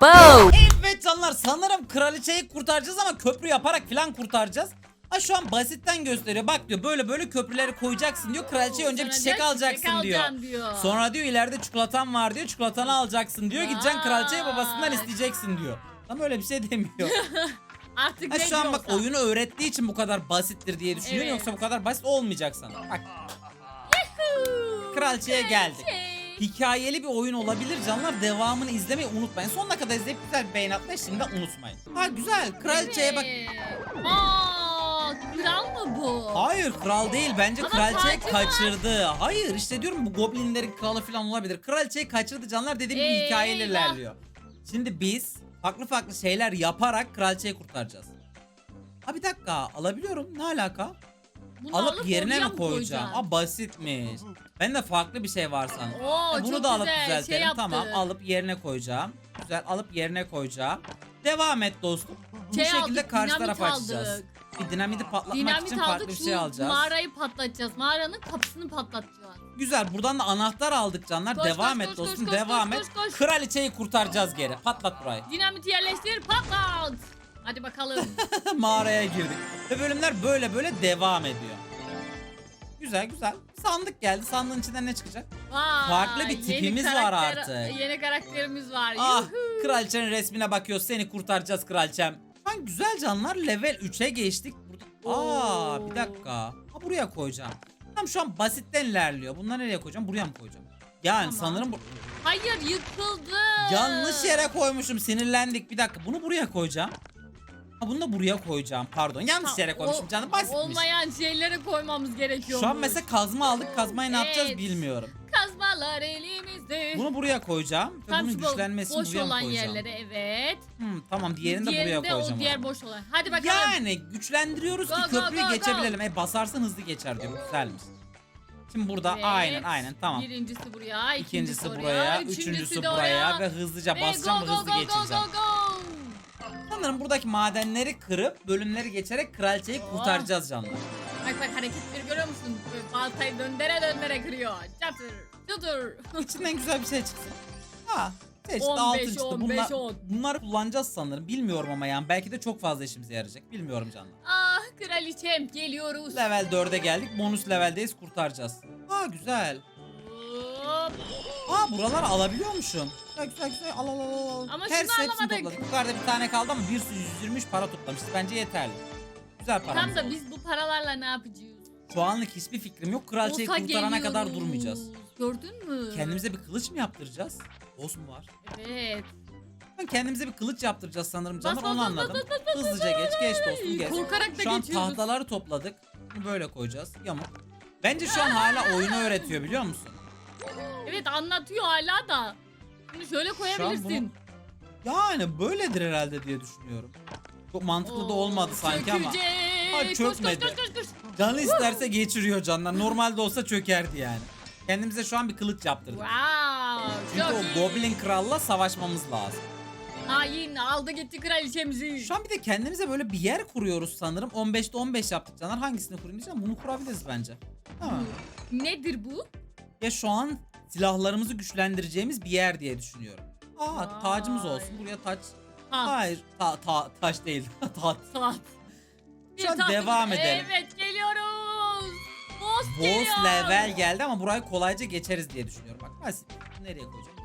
pa. Evet canlar sanırım kraliçeyi kurtaracağız ama köprü yaparak falan kurtaracağız. Ha şu an basitten gösteriyor. Bak diyor böyle böyle köprüleri koyacaksın diyor. Kraliçeye önce bir Sonra çiçek diyor, alacaksın diyor. Sonra diyor ileride çikolatan var diyor. Çikolatanı alacaksın diyor. Gideceksin kraliçeye babasından isteyeceksin diyor. Ama öyle bir şey demiyor. Artık ha ne şu an bak diyorsa. oyunu öğrettiği için bu kadar basittir diye düşünüyorum. Evet. Yoksa bu kadar basit olmayacak sana. Bak kraliçeye geldik. Şey. Hikayeli bir oyun olabilir canlar. Devamını izlemeyi unutmayın. Sonuna kadar izleyip güzel bir beğeni atmayı şimdi unutmayın. Ha güzel. Kraliçeye bak. Aa, kral mı bu? Hayır kral değil. Bence Ama kraliçeyi tacı var. kaçırdı. Hayır işte diyorum bu goblinlerin kralı falan olabilir. Kraliçeyi kaçırdı canlar dediğim gibi hikayeyle Eyvah. ilerliyor. Şimdi biz farklı farklı şeyler yaparak kraliçeyi kurtaracağız. Ha bir dakika alabiliyorum. Ne alaka? Bunu alıp, yerine mi koyacağım? Aa basitmiş. Ben de farklı bir şey var sandım. Oo, Ha, bunu çok da alıp güzel. düzeltelim. Şey yaptı. tamam alıp yerine koyacağım. Güzel alıp yerine koyacağım. Devam et dostum. Bu Şey şekilde aldık, karşı dinamit tarafa açacağız. aldık. Bir dinamiti patlatmak Dinamit için farklı aldık bir şu şey alacağız. mağarayı patlatacağız. Mağaranın kapısını patlatacağız. Güzel buradan da anahtar aldık canlar. Koş, devam koş, et koş, dostum koş, koş, devam koş, et. koş, koş. Kraliçeyi kurtaracağız geri. Patlat burayı. Dinamiti yerleştir patlat. Hadi bakalım. Mağaraya girdik. Ve bölümler böyle böyle devam ediyor. Güzel güzel. Sandık geldi. Sandığın içinden ne çıkacak? Vay, Farklı bir yeni tipimiz var karakter- artık. Yeni karakterimiz var. Ah Yuhu. kraliçenin resmine bakıyoruz. Seni kurtaracağız kraliçem. Lan güzel canlar level 3'e geçtik. Burada... Aa Oo. bir dakika. Ha buraya koyacağım. Tam şu an basitten ilerliyor. Bunları nereye koyacağım? Buraya mı koyacağım? Yani Tamam. sanırım bu... Hayır yıkıldı. yanlış yere koymuşum. Sinirlendik. Bir dakika. Bunu buraya koyacağım. Bunu da buraya koyacağım. Pardon. Yanlış yere koymuşum canım. Basitmiş. Olmayan şeyleri koymamız gerekiyor. Şu an mesela kazma aldık. Kazmayı ne yapacağız Evet. bilmiyorum. Kazmalar elimizde. Bunu buraya koyacağım. Ve Tam bunun şu bo- güçlenmesini boş buraya mı olan koyacağım? yerlere evet. Hmm, tamam diğerini de buraya koyacağım. o diğer boş olan. Hadi bakalım. Yani güçlendiriyoruz Go, ki go, köprüyü go, go. geçebilelim. E basarsan hızlı geçer diyor. Güzelmiş. Şimdi burada Evet. aynen aynen tamam. Birincisi buraya, ikincisi, İkincisi buraya, üçüncüsü, de buraya oraya. ve hızlıca Ve basacağım ve hızlı geçeceğim. Go, go. Sanırım buradaki madenleri kırıp bölümleri geçerek kraliçeyi Oh. kurtaracağız canlar. Bak bak hareketleri görüyor musun? Böyle Baltayı döndere döndere kırıyor. Çatır, çatır. İçinden güzel bir şey çıksın. Ha. Seçti 15, altın çıktı. 15, Bunlar, 10. bunları kullanacağız sanırım. Bilmiyorum ama yani belki de çok fazla işimize yarayacak. Bilmiyorum canlar. Ah kraliçem geliyoruz. Level 4'e geldik. Bonus leveldeyiz kurtaracağız. Ha güzel. Hop. Aa buralar alabiliyormuşum. Güzel güzel güzel al al al al. Ama Her şunu hepsini alamadık. topladık. Yukarıda bir tane kaldı ama bir sürü 123 para toplamışız. Bence yeterli. Güzel paramız Tam da biz bu paralarla ne yapacağız? Şu anlık hiçbir fikrim yok. Kraliçeyi Boss'a kurtarana kadar geliyoruz. durmayacağız. Gördün mü? Kendimize bir kılıç mı yaptıracağız? Boss mu var? Evet. Ben kendimize bir kılıç yaptıracağız sanırım canlar onu anladım. Hızlıca geç geç dostum geç. Korkarak da Şu an geçiyoruz. tahtaları topladık. Bunu böyle koyacağız. Yamuk. Bence şu an hala oyunu öğretiyor biliyor musun? Evet anlatıyor hala da. Bunu şöyle koyabilirsin. Yani böyledir herhalde diye düşünüyorum. Çok mantıklı da Oo, olmadı sanki ama. çökecek. Koş, çökmedi. Koş, koş, koş, koş. Canı isterse geçiriyor canlar. Normalde olsa çökerdi yani. Kendimize şu an bir kılıç yaptırdık. Wow. Çünkü çok o. Goblin Kral'la savaşmamız lazım. Hain aldı gitti kraliçemizi. Şu an bir de kendimize böyle bir yer kuruyoruz sanırım. 15'te 15 yaptık canlar. Hangisini kurayım diyeceğim. Bunu kurabiliriz bence. Ha. Nedir bu? Ya şu an silahlarımızı güçlendireceğimiz bir yer diye düşünüyorum. Aa Vay. tacımız olsun. Buraya taç. Ha, Hayır ta, ta, taş değil. Taht. saat. Şu an taht- devam edelim. Evet geliyoruz. Boss, Boss geliyor. level geldi ama burayı kolayca geçeriz diye düşünüyorum. Bak basit. Nereye koyacağım?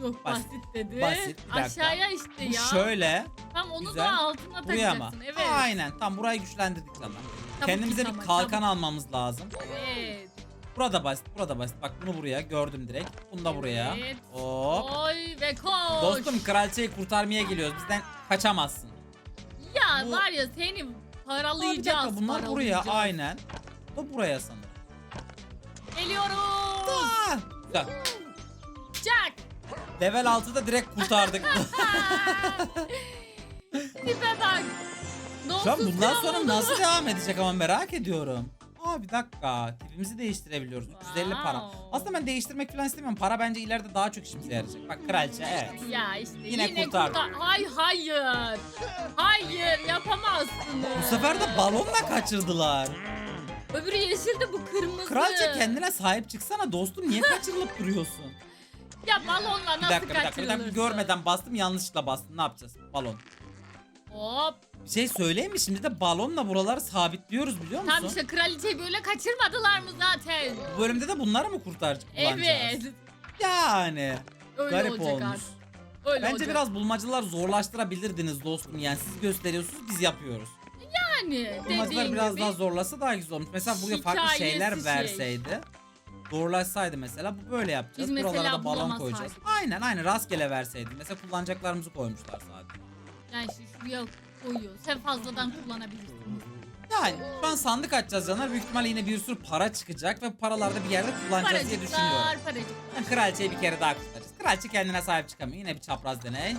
Çok Basit. basit, dedi. Basit. Aşağıya işte Bu ya. şöyle. Tam onu güzel. da altına Buraya takacaksın. Evet. Aynen. Tam burayı güçlendirdik canlar. Çabuk Kendimize bir ama, kalkan çabuk. almamız lazım. Evet. Burada basit, burada basit. Bak bunu buraya gördüm direkt. Bunu da buraya. Evet. Hop. Oy ve koş. Dostum kraliçeyi kurtarmaya geliyoruz. Bizden kaçamazsın. Ya bu- var ya seni Aa, bir paralayacağız. dakika bunlar buraya paralayacağız. aynen. Bu buraya sanırım. Geliyoruz. Aa, güzel. Jack. Level 6'da direkt kurtardık. Tipe bak. Şu an Donsuz bundan sonra nasıl devam edecek ama merak ediyorum. Aa bir dakika. Tipimizi değiştirebiliyoruz. 350 para. Wow. Aslında ben değiştirmek falan istemiyorum. Para bence ileride daha çok işimize yarayacak. Bak kraliçe evet. Ya işte Yine yine, kurtardı. kurtar. Ay hayır. Hayır yapamazsınız. Bu sefer de balonla kaçırdılar. Öbürü yeşildi bu kırmızı. Kraliçe kendine sahip çıksana dostum. Niye kaçırılıp duruyorsun? Ya balonla Bir nasıl dakika bir dakika, bir dakika. kaçırılırsın? Görmeden bastım yanlışlıkla bastım. Ne yapacağız? Balon. Hop. Bir şey söyleyeyim mi? Şimdi de balonla buraları sabitliyoruz biliyor musun? Tam işte kraliçeyi böyle kaçırmadılar mı zaten? Bu bölümde de bunları mı kurtaracak? Evet. Yani. Öyle Garip olacak olmuş. artık. Öyle Bence olacak. biraz bulmacalar zorlaştırabilirdiniz dostum. Yani siz gösteriyorsunuz biz yapıyoruz. yani Bulmacalar biraz gibi. daha zorlasa daha güzel olmuş. Mesela buraya farklı Hikayesi şeyler şey. verseydi. Zorlaşsaydı mesela bu böyle yapacağız. Biz Buralara da balon koyacağız. Aynen aynen rastgele verseydi. Mesela kullanacaklarımızı koymuşlar sadece. Yani işte şuraya koyuyor. Sen fazladan kullanabilirsin. Yani şu an sandık açacağız canlar. Büyük ihtimalle yine bir sürü para çıkacak ve paralarda bir yerde kullanacağız diye düşünüyorum. Paracıklar paracıklar. Yani kraliçeyi bir kere daha kurtaracağız. Kraliçe kendine sahip çıkamıyor. Yine bir çapraz deney.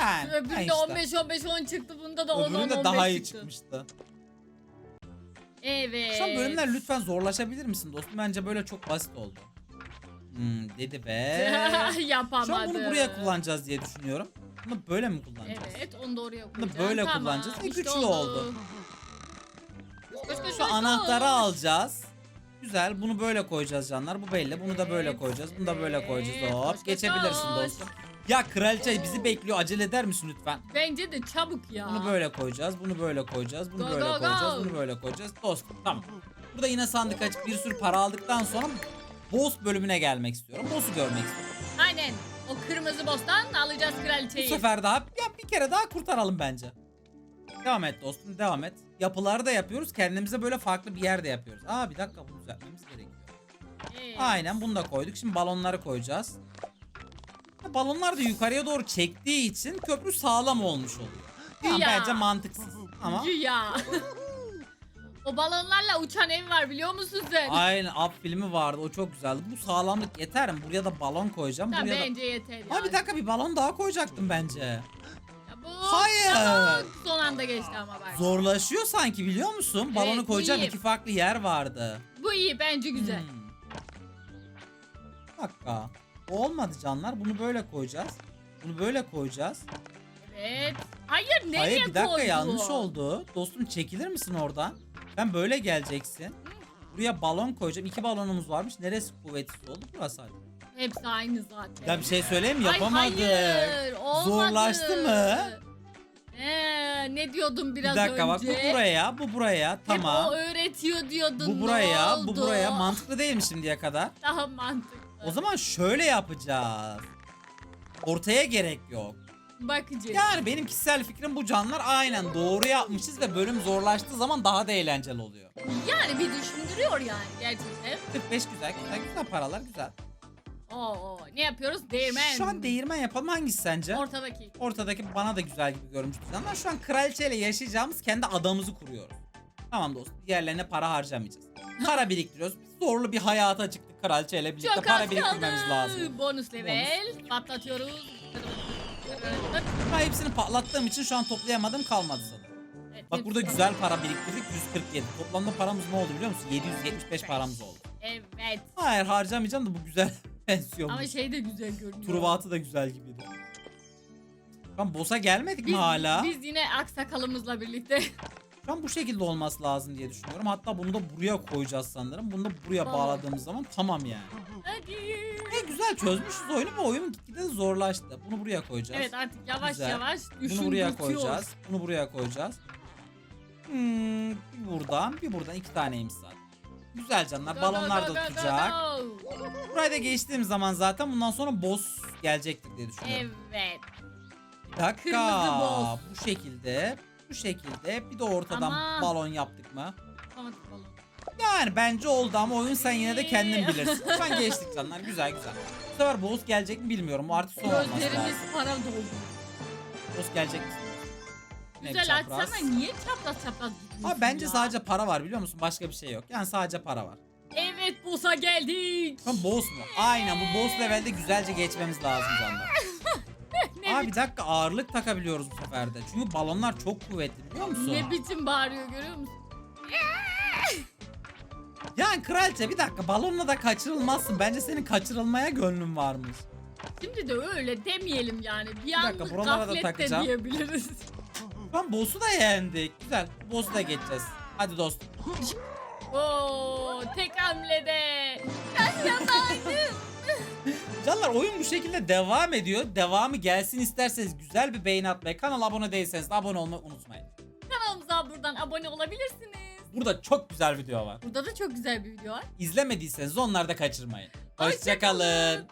Yani. ha Öbüründe işte. 15 15 10 çıktı bunda da 10 10 15 Öbüründe daha iyi çıktı. çıkmıştı. Evet. Şu an bölümler lütfen zorlaşabilir misin dostum? Bence böyle çok basit oldu. Hmm, dedi be. Yapamadı. Şu an bunu buraya kullanacağız diye düşünüyorum. Bunu böyle mi kullanacağız? Evet onu da oraya Bunu koyacağız. böyle Tamam, kullanacağız. E, işte güçlü oldu. Koş, koş, koş, Şu koş, anahtarı koş. alacağız. Güzel. Bunu böyle koyacağız canlar. Bu belli. Bunu da böyle Evet, koyacağız. Bunu da böyle evet. koyacağız. Koş, Hop. Geçebilirsin koş. dostum. Ya kraliçe bizi bekliyor. Acele eder misin lütfen? Bence de çabuk ya. Bunu böyle koyacağız. Bunu böyle koyacağız. Bunu Go, böyle go, go. koyacağız. Bunu böyle koyacağız. Dostum tamam. Burada yine sandık açıp bir sürü para aldıktan sonra boss bölümüne gelmek istiyorum. Boss'u görmek istiyorum. Kırmızı bostan alacağız Bu kraliçeyi. sefer daha ya bir kere daha kurtaralım bence. Devam et dostum devam et. Yapıları da yapıyoruz. Kendimize böyle farklı bir yerde yapıyoruz. Aa bir dakika bunu düzeltmemiz gerekiyor. Evet. Aynen bunu da koyduk. Şimdi balonları koyacağız. Balonlar da yukarıya doğru çektiği için köprü sağlam olmuş oluyor. Tamam, Ya. bence mantıksız. Ama Ya. o balonlarla uçan ev var biliyor musun sen? aynen Up filmi vardı. O çok güzeldi. Bu sağlamlık yeter mi? Buraya da balon koyacağım. Tamam, Buraya da... bence yeter ya. Aa, bir dakika bir balon daha koyacaktım bence. Bu Hayır. balon son anda geçti ama bak. Zorlaşıyor sanki biliyor musun? Balonu Evet, bu koyacağım iyi. iki farklı yer vardı. Bu iyi bence güzel. Hmm. Bir dakika. O olmadı canlar. Bunu böyle koyacağız. Bunu böyle koyacağız. Evet. Hayır nereye Hayır bir dakika koydun? yanlış oldu. Dostum çekilir misin oradan? Ben böyle geleceksin. Buraya balon koyacağım. İki balonumuz varmış. Neresi kuvvetsiz oldu? Burası hadi. Hepsi aynı zaten. Ya bir şey söyleyeyim mi? Ay, Yapamadık. hayır, olmadı. Zorlaştı mı? Ee, ne diyordum biraz bir dakika önce? bak bu buraya, bu buraya. Hep Tamam. o öğretiyor diyordun. Bu buraya, ne bu oldu? buraya. Mantıklı değil mi şimdiye kadar? Daha mantıklı. O zaman şöyle yapacağız. Ortaya gerek yok. Bakacağız. Yani benim kişisel fikrim bu canlar aynen doğru yapmışız ve bölüm zorlaştığı zaman daha da eğlenceli oluyor. Yani bir düşündürüyor yani gerçekten. 45 güzel güzel güzel paralar güzel. Oo, ne yapıyoruz? Değirmen. Şu an değirmen yapalım hangisi sence? Ortadaki. Ortadaki bana da güzel gibi görünmüş canlar. Şu an kraliçeyle yaşayacağımız kendi adamımızı kuruyoruz. Tamam dostum diğerlerine para harcamayacağız. Para biriktiriyoruz. Biz zorlu bir hayata çıktık kraliçeyle birlikte Çok para az biriktirmemiz kaldı. lazım. Bonus level. Patlatıyoruz. Ben hepsini patlattığım için şu an toplayamadım kalmadı. Evet, Bak burada güzel para biriktirdik 147. Toplamda paramız ne oldu biliyor musun? 775 paramız oldu. Evet. Hayır harcamayacağım da bu güzel pensiyon. Ama şey de güzel görünüyor. Truvatı da güzel gibiydi. Şu an boss'a gelmedik biz, mi hala? Biz yine aksakalımızla birlikte. An bu şekilde olması lazım diye düşünüyorum. Hatta bunu da buraya koyacağız sanırım. Bunu da buraya Tamam. bağladığımız zaman tamam yani. Hadi. Ne güzel çözmüşüz oyunu ve oyun gitgide de zorlaştı. Bunu buraya koyacağız. Evet artık yavaş Güzel. yavaş Bunu buraya koyacağız. Bunu buraya koyacağız. Hmm, bir buradan, bir buradan iki taneymiş zaten. Güzel canlar. Go, Balonlar go, da go, go, tutacak. go. Burayı da geçtiğim zaman zaten bundan sonra boss gelecektir diye düşünüyorum. Evet. Bir dakika. Bu şekilde. Bu şekilde. Bir de ortadan Ama- balon yaptık mı? Yapamadık balon. Yani bence oldu ama oyun sen yine de kendin bilirsin. Şu an geçtik canlar. Güzel güzel. Bu sefer boss gelecek mi bilmiyorum. Bu artık son olması Gözlerimiz para doldu. Boss gelecek mi? Güzel çapraz. açsana niye çapraz çapraz gidiyorsun Abi bence ya? sadece para var biliyor musun? Başka bir şey yok. Yani sadece para var. Evet boss'a geldik. Şu an boss mu? Aynen bu boss levelde güzelce geçmemiz lazım canlar. Abi bir dakika ağırlık takabiliyoruz bu sefer de. Çünkü balonlar çok kuvvetli biliyor musun? ne biçim bağırıyor görüyor musun? Yani kraliçe bir dakika balonla da kaçırılmazsın. Bence senin kaçırılmaya gönlün varmış. Şimdi de öyle demeyelim yani. Bir, dakika, anlık gaflet de diyebiliriz. Şu an boss'u da yendik. Güzel. Boss'u da geçeceğiz. Hadi dostum. Oo tek hamlede. Canlar oyun bu şekilde devam ediyor. Devamı gelsin isterseniz güzel bir beğeni atmayı, kanala abone değilseniz de abone olmayı unutmayın. Kanalımıza buradan abone olabilirsiniz. Burada çok güzel video var. Burada da çok güzel bir video var. İzlemediyseniz onları da kaçırmayın. Hoşça Hoşçakalın.